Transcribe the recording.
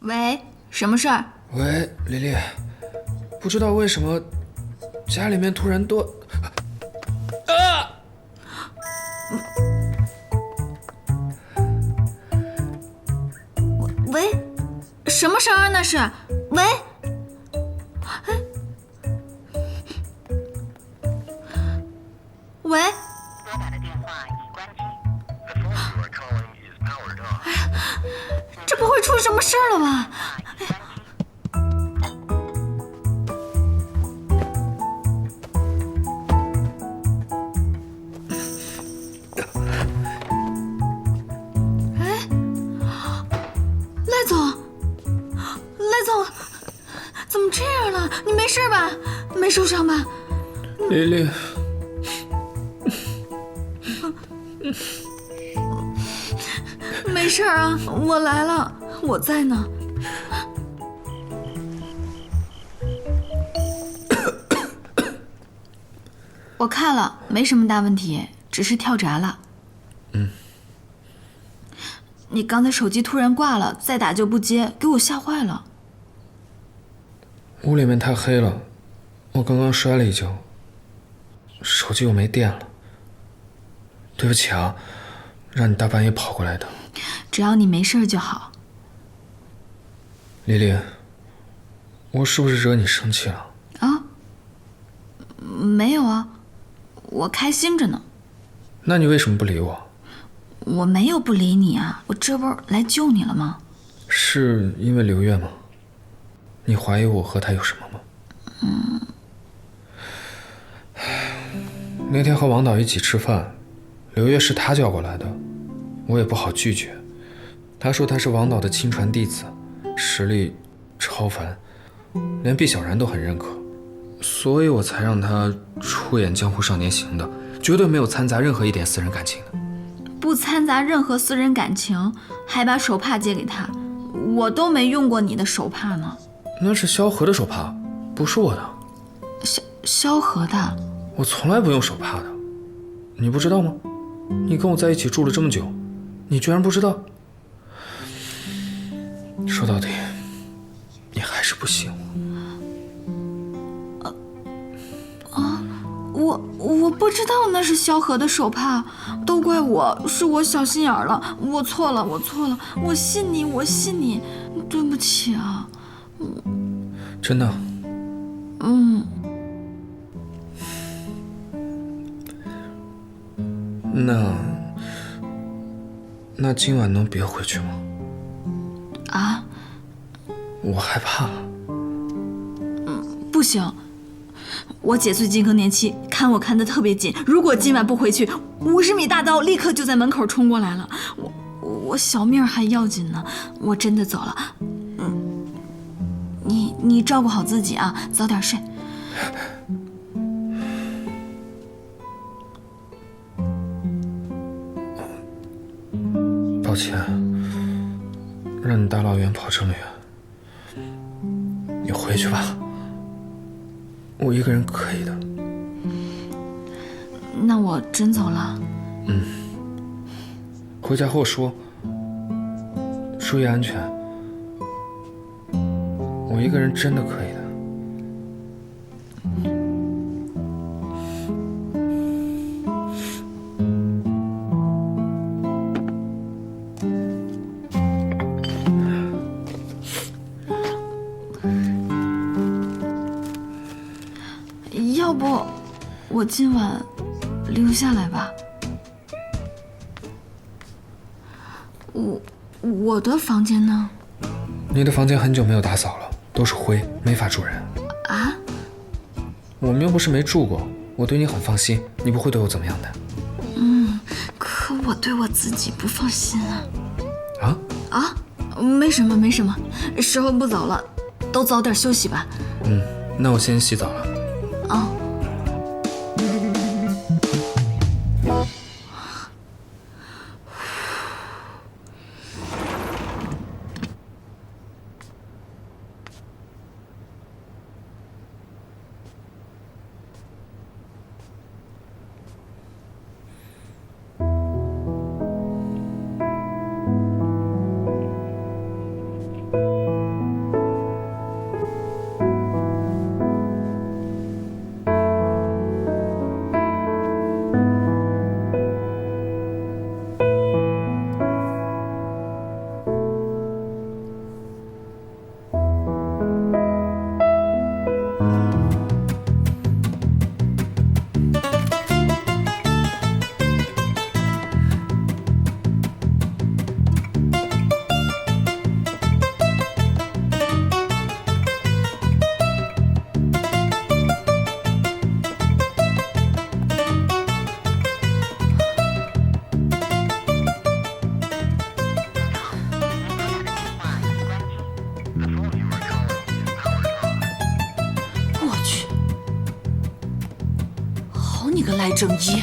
喂，什么事儿？喂，丽丽，不知道为什么家里面突然多啊！喂，什么声儿那是？喂，哎，喂，拨打的电话会出什么事儿了吧？话已关机。赖总，赖总，怎么这样了？你没事吧？没受伤吧？丽丽，没事儿啊，我来了，我在呢。我看了，没什么大问题，只是跳闸了。嗯。你刚才手机突然挂了，再打就不接，给我吓坏了。屋里面太黑了，我刚刚摔了一跤，手机又没电了。对不起啊，让你大半夜跑过来的，只要你没事就好。丽丽，我是不是惹你生气了？啊？没有啊，我开心着呢。那你为什么不理我？我没有不理你啊，我这不是来救你了吗？是因为刘月吗？你怀疑我和他有什么吗？嗯。那天和王导一起吃饭，刘月是他叫过来的，我也不好拒绝。他说他是王导的亲传弟子，实力超凡，连毕小然都很认可，所以我才让他出演《江湖少年行》的，绝对没有掺杂任何一点私人感情的。不掺杂任何私人感情，还把手帕借给他，我都没用过你的手帕呢。那是萧何的手帕，不是我的。萧萧何的，我从来不用手帕的，你不知道吗？你跟我在一起住了这么久，你居然不知道？说到底，你还是不信我。啊我我不知道那是萧何的手帕，都怪我，是我小心眼了，我错了，我错了，我信你，我信你，对不起啊。真的，嗯，那那今晚能别回去吗？啊，我害怕。不行，我姐最近更年期，看我看得特别紧，如果今晚不回去，五十米大刀立刻就在门口冲过来了，我我小命还要紧呢，我真的走了。嗯，你你照顾好自己啊，早点睡。抱歉，让你大老远跑这么远，你回去吧，我一个人可以的。那我真走了。嗯回家和我说，注意安全。我一个人真的可以的。我今晚留下来吧。我我的房间呢？你的房间很久没有打扫了，都是灰，没法住人。啊？我们又不是没住过，我对你很放心，你不会对我怎么样的。嗯可我对我自己不放心啊！啊？啊？没什么，没什么，时候不早了，都早点休息吧。嗯，那我先洗澡了。何来正一